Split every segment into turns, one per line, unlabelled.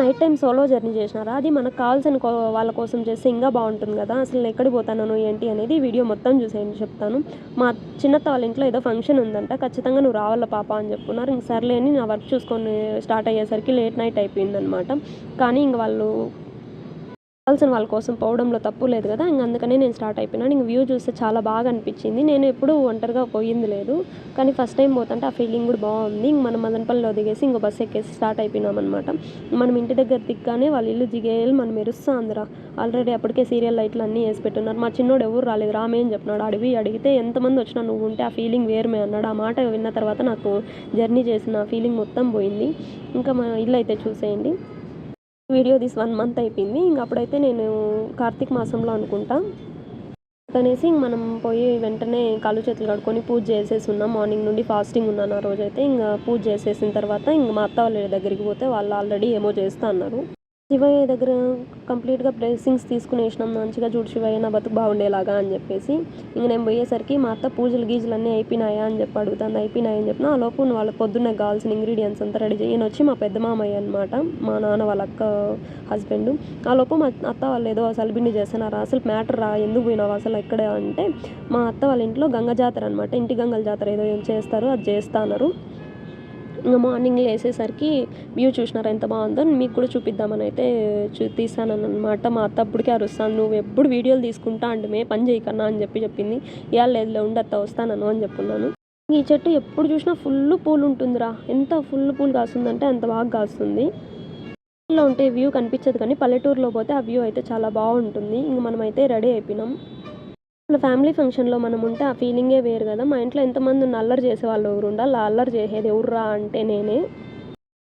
Night time solo journey చేసినారా? అది మనకు కావాల్సిన కో వాళ్ళ కోసం చేస్తే ఇంకా బాగుంటుంది కదా. అసలు నేను ఎక్కడికి పోతాను ఏంటి అనేది వీడియో మొత్తం చూసేయండి చెప్తాను. మా చిన్నత్త వాళ్ళ ఇంట్లో ఏదో ఫంక్షన్ ఉందంట ఖచ్చితంగా నువ్వు రావాల పాప అని చెప్పుకున్నారు ఇంక సర్లే అని నా వర్క్ చూసుకొని స్టార్ట్ అయ్యేసరికి లేట్ నైట్ అయిపోయిందనమాట. కానీ ఇంక వాళ్ళు కావాల్సిన వాళ్ళ కోసం పోవడంలో తప్పు లేదు కదా ఇంక అందుకనే నేను స్టార్ట్ అయిపోయినాను ఇంక వ్యూ చూస్తే చాలా బాగా అనిపించింది. నేను ఎప్పుడూ ఒంటరిగా పోయింది లేదు. కానీ ఫస్ట్ టైం పోతుంటే ఆ ఫీలింగ్ కూడా బాగుంది. ఇంక మనం మదనపల్లిలో దిగేసి ఇంకో బస్సు ఎక్కేసి స్టార్ట్ అయిపోయినాం అనమాట మనం ఇంటి దగ్గర దిగ్గానే వాళ్ళ ఇల్లు దిగేయాలి మనం మెరుస్తా అందరా ఆల్రెడీ అప్పటికే సీరియల్ లైట్లు అన్నీ వేసి పెట్టున్నారు. మా చిన్నోడు ఎవరు రాలేదు. రామే అని చెప్పినాడు. అడివి అడిగితే ఎంతమంది వచ్చినా నువ్వు ఉంటే ఆ ఫీలింగ్ వేరుమే అన్నాడు. ఆ మాట విన్న తర్వాత నాకు జర్నీ చేసిన ఫీలింగ్ మొత్తం పోయింది. ఇంకా మా ఇల్లు అయితే చూసేయండి. వీడియో తీసి వన్ మంత్ అయిపోయింది. ఇంక అప్పుడైతే నేను కార్తీక మాసంలో అనుకుంటా. అనేసి ఇంక మనం పోయి వెంటనే కాళ్ళు చేతులు కడుక్కొని పూజ చేసేసి ఉన్నాం. మార్నింగ్ నుండి ఫాస్టింగ్ ఉన్నాను ఆ రోజైతే. ఇంకా పూజ చేసేసిన తర్వాత ఇంక మా అత్త వాళ్ళ దగ్గరికి పోతే వాళ్ళు ఆల్రెడీ ఏమో చేస్తా అన్నారు. శివయ్య దగ్గర కంప్లీట్గా బ్లెస్సింగ్స్ తీసుకునేసినాం మంచిగా చూడు శివయ్య నా బతుకు బాగుండేలాగా అని చెప్పేసి. ఇంక నేను పోయేసరికి మా అత్త పూజలు గీజలు అన్నీ అయిపోయినాయా అని చెప్పి అడుగుతాను అయిపోయినాయి అని చెప్పిన ఆ లోపు వాళ్ళ పొద్దున్న కావాల్సిన ఇంగ్రీడియంట్స్ అంతా రెడీ చేయని వచ్చి మా పెద్ద మామయ్య అనమాట మా నాన్న వాళ్ళ అక్క హస్బెండ్ ఆ లోపు మా అత్త వాళ్ళు ఏదో సలిబిండి చేస్తున్నారు? అసలు మ్యాటర్ రా? ఎందుకు పోయినావు? అసలు ఎక్కడ? అంటే మా అత్త వాళ్ళ ఇంట్లో గంగ జాతర అనమాట ఇంటి గంగల జాతర ఏదో ఏం చేస్తారు? అది చేస్తా అన్నారు. ఇంకా మార్నింగ్ లేసేసరికి వ్యూ చూసినారు ఎంత బాగుందో మీకు కూడా చూపిద్దామని అయితే చూ తీసాను మా అత్త అప్పటికే అరుస్తాను నువ్వు ఎప్పుడు వీడియోలు తీసుకుంటా అంటే మే పని చేయకన్నా అని చెప్పి చెప్పింది. ఇవాళ లేదు ఉండి అత్త వస్తానను అని చెప్పున్నాను. ఈ చెట్టు ఎప్పుడు చూసినా ఫుల్ పూలు ఉంటుందిరా. ఎంత ఫుల్ పూలు కాస్తుందంటే అంత బాగా కాస్తుంది. లో ఉంటే వ్యూ కనిపించదు కానీ పల్లెటూరులో పోతే ఆ వ్యూ అయితే చాలా బాగుంటుంది. ఇంక మనమైతే రెడీ అయిపోయినాం. మన ఫ్యామిలీ ఫంక్షన్లో మనం ఉంటే ఆ ఫీలింగే వేరు కదా. మా ఇంట్లో ఎంతమంది ఉన్న అల్లరి చేసే వాళ్ళు ఎవరు ఉండాలి? అల్లరి చేసేది ఎవర్రా అంటే నేనే.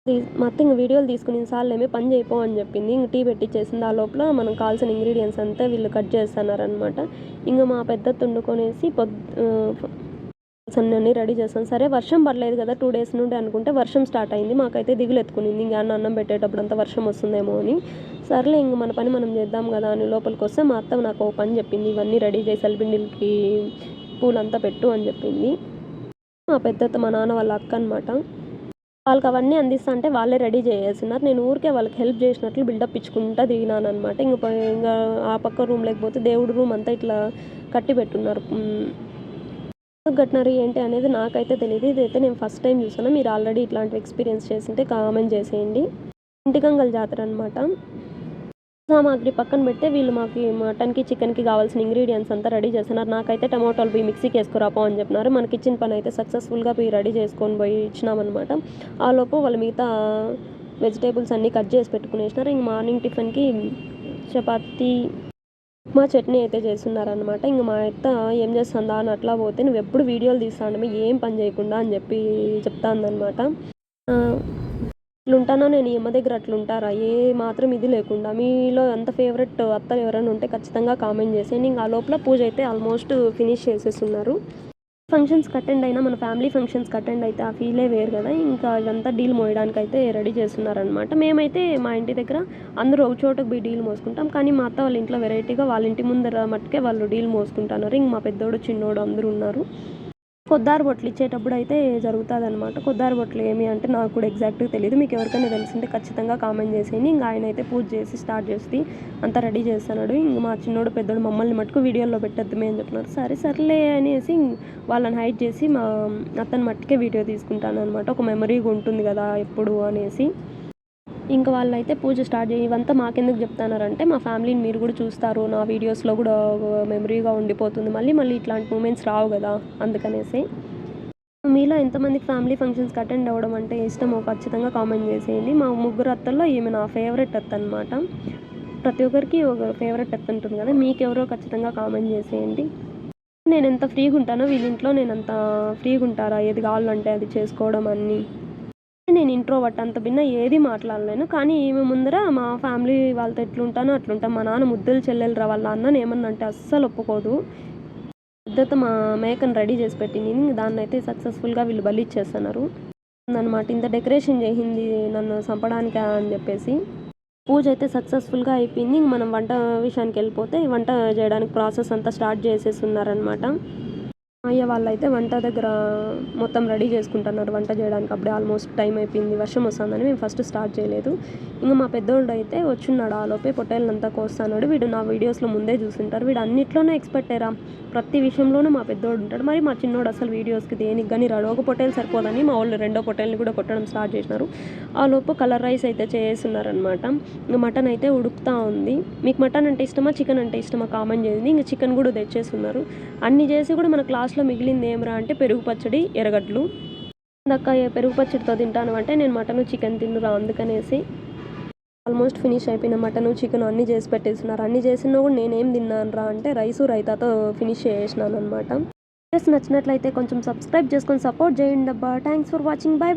తీ- మా అత్త ఇంక వీడియోలు తీసుకుని సార్లు ఏమీ పని చేయపో అని చెప్పింది. ఇంక టీ పెట్టిచ్చేసింది ఆ లోపల. మనం కావాల్సిన ఇంగ్రీడియంట్స్ అంతా వీళ్ళు కట్ చేస్తున్నారనమాట ఇంకా మా పెద్ద తుండుకొనేసి పొద్దు అన్నీ రెడీ చేస్తాను. సరే వర్షం పడలేదు కదా టూ డేస్ నుండి అనుకుంటే వర్షం స్టార్ట్ అయింది. మాకైతే దిగులు ఎత్తుకునింది. ఇంకా అన్న అన్నం పెట్టేటప్పుడు అంతా వర్షం వస్తుందేమో అని. సర్లే ఇంక మన పని మనం చేద్దాం కదా అని లోపలికి వస్తే మా అత్త నాకు ఒక పని చెప్పింది. ఇవన్నీ రెడీ చేసి అల్బిండిలకి పూలంతా పెట్టు అని చెప్పింది. మా పెద్దత్త మా నాన్న వాళ్ళ అక్క అనమాట వాళ్ళకి అవన్నీ అందిస్తా అంటే వాళ్ళే రెడీ చేసేసినారు నేను ఊరికే వాళ్ళకి హెల్ప్ చేసినట్లు బిల్డప్ ఇచ్చుకుంటా దిగినాను అనమాట ఇంక ఇంకా ఆ పక్క రూమ్ లేకపోతే దేవుడు రూమ్ అంతా ఇట్లా కట్టి పెట్టున్నారు. ఉమ్, కట్టినారు ఏంటి అనేది నాకైతే తెలియదు ఇదైతే నేను ఫస్ట్ టైం చూసాను మీరు ఆల్రెడీ ఇట్లాంటి ఎక్స్పీరియన్స్ చేసింటే కామెంట్ చేసేయండి. ఇంటికంగల్ జాతర అనమాట సామాగ్రి పక్కన పెడితే వీళ్ళు మాకు మటన్కి చికెన్కి కావాల్సిన ఇంగ్రీడియంట్స్ అంతా రెడీ చేస్తున్నారు. నాకైతే టమాటోలు పోయి మిక్సీకి వేసుకురాపో అని చెప్పినారు. మనకి ఇచ్చిన పని అయితే సక్సెస్ఫుల్గా పోయి రెడీ చేసుకొని పోయి ఇచ్చినామన్నమాట. ఆ లోపు వాళ్ళు మిగతా వెజిటేబుల్స్ అన్నీ కట్ చేసి పెట్టుకునేసినారు. ఇంక మార్నింగ్ టిఫిన్కి చపాతీ ఉప్మా చట్నీ అయితే చేస్తున్నారనమాట ఇంక మా అత్త ఏం చేస్తుందా అని అట్లా పోతే నువ్వు ఎప్పుడు వీడియోలు తీస్తానమే ఏం పని చేయకుండా అని చెప్పి చెప్తా ఉందన్నమాట ఆ, నేను ఈమె దగ్గర అట్లుంటారా? ఏ మాత్రం ఇది లేకుండా. మీలో ఎంత ఫేవరెట్ అత్తలు ఎవరైనా ఉంటే ఖచ్చితంగా కామెంట్ చేసేయండి. ఇంకా ఆ లోపల పూజ అయితే ఆల్మోస్ట్ ఫినిష్ చేసేస్తున్నారు. ఫంక్షన్స్కి అటెండ్ అయినా మన ఫ్యామిలీ ఫంక్షన్స్కి అటెండ్ అయితే ఆ ఫీలే వేరు కదా. ఇంకా ఇదంతా డీల్ మోయడానికి అయితే రెడీ చేస్తున్నారనమాట మేమైతే మా ఇంటి దగ్గర అందరూ ఒక చోటకు పోయి డీల్ మోసుకుంటాం. కానీ మా అత్త వాళ్ళ ఇంట్లో వెరైటీగా వాళ్ళ ఇంటి ముందర మట్టుకే వాళ్ళు డీల్ మోసుకుంటున్నారు ఇంక మా పెద్దోడు చిన్నోడు అందరూ ఉన్నారు. కొద్దారు బొట్లు ఇచ్చేటప్పుడు అయితే జరుగుతుంది అనమాట కొద్దారు బొట్లు ఏమి అంటే నాకు కూడా ఎగ్జాక్ట్గా తెలియదు మీకు ఎవరికైనా తెలిసింటే ఖచ్చితంగా కామెంట్ చేసేయండి. ఇంకా ఆయన అయితే పూజ చేసి స్టార్ట్ చేసి అంతా రెడీ చేస్తున్నాడు. ఇంక మా చిన్నోడు పెద్దోడు మమ్మల్ని మటుకు వీడియోలో పెట్టద్దు అని చెప్తున్నారు. సరే సర్లే అనేసి వాళ్ళని హైడ్ చేసి మా అతని మట్టుకే వీడియో తీసుకుంటాను అనమాట ఒక మెమరీగా ఉంటుంది కదా ఎప్పుడు అనేసి. ఇంకా వాళ్ళైతే పూజ స్టార్ట్ చేయి ఇవంతా మాకెందుకు చెప్తున్నారంటే మా ఫ్యామిలీని మీరు కూడా చూస్తారు నా వీడియోస్లో కూడా మెమరీగా ఉండిపోతుంది మళ్ళీ మళ్ళీ ఇట్లాంటి మూమెంట్స్ రావు కదా అందుకనేసి. మీలో ఎంతమందికి ఫ్యామిలీ ఫంక్షన్స్కి అటెండ్ అవ్వడం అంటే ఇష్టమో ఖచ్చితంగా కామెంట్ చేసేయండి. మా ముగ్గురు అత్తల్లో ఈమె నా ఫేవరెట్ అత్త అనమాట ప్రతి ఒక్కరికి ఒక ఫేవరెట్ అత్త ఉంటుంది కదా మీకెవరో ఖచ్చితంగా కామెంట్ చేసేయండి. నేను ఎంత ఫ్రీగా ఉంటానో వీళ్ళ ఇంట్లో నేను అంత ఫ్రీగా ఉంటారా ఏది కావాలంటే అది చేసుకోవడం అన్నీ. నేను ఇంట్రోవర్ట్ అంత భిన్న ఏది మాట్లాడలేను. కానీ ఈమె ముందర మా ఫ్యామిలీ వాళ్ళతో ఎట్లుంటానో అట్లుంటాం. మా నాన్న ముద్దులు చెల్లెలరా వాళ్ళ అన్నని ఏమన్నా అంటే అస్సలు ఒప్పుకోదు. పెద్దతో మా మేకను రెడీ చేసి పెట్టింది. దాన్ని అయితే సక్సెస్ఫుల్గా వీళ్ళు బలి ఇచ్చేస్తున్నారు. అనమాట ఇంత డెకరేషన్ చేసింది నన్ను చంపడానికి అని చెప్పేసి. పూజ అయితే సక్సెస్ఫుల్గా అయిపోయింది. ఇంక మనం వంట విషయానికి వెళ్ళిపోతే వంట చేయడానికి ప్రాసెస్ అంతా స్టార్ట్ చేసేసి ఉన్నారనమాట అయ్య వాళ్ళైతే వంట దగ్గర మొత్తం రెడీ చేసుకుంటున్నారు. వంట చేయడానికి అప్పుడే ఆల్మోస్ట్ టైం అయిపోయింది. వర్షం వస్తుందని మేము ఫస్ట్ స్టార్ట్ చేయలేదు. ఇంకా మా పెద్దోడు అయితే వచ్చున్నాడు ఆ లోపే పొట్టేళ్ళంతా కోస్తాడు వీడు నా వీడియోస్లో ముందే చూసుంటారు. వీడు అన్నిట్లోనే ఎక్స్పర్ట్ అయ్యారా ప్రతి విషయంలోనూ మా పెద్దోడు ఉంటాడు. మరి మా చిన్నోడు అసలు వీడియోస్కి దేనికి కానీ రాడు. ఒక పొట్టేలు సరిపోదని మా వాళ్ళు రెండో పొట్టేల్ని కూడా కొట్టడం స్టార్ట్ చేసినారు. ఆ లోపు కలర్ రైస్ అయితే చేస్తున్నారనమాట ఇంకా మటన్ అయితే ఉడుకుతా ఉంది. మీకు మటన్ అంటే ఇష్టమా చికెన్ అంటే ఇష్టమా కామన్ చేసింది ఇంకా చికెన్ కూడా తెచ్చేస్తున్నారు. అన్ని చేసి కూడా మన లాస్ట్లో మిగిలింది ఏమరా అంటే పెరుగు పచ్చడి ఎర్రగడ్డలు. ఇందాక పెరుగు పచ్చడితో తింటాను అంటే నేను మటన్ చికెన్ తిన్నురా అందుకనేసి. ఆల్మోస్ట్ ఫినిష్ అయిపోయిన మటన్ చికెన్ అన్నీ చేసి పెట్టేస్తున్నారు. అన్నీ చేసినా కూడా నేనేం తిన్నాను రా అంటే రైసు రైతాతో ఫినిష్ చేసినాను అనమాట నచ్చినట్లయితే కొంచెం సబ్స్క్రైబ్ చేసుకొని సపోర్ట్ చేయండి అబ్బా థ్యాంక్స్ ఫర్ వాచింగ్. బై.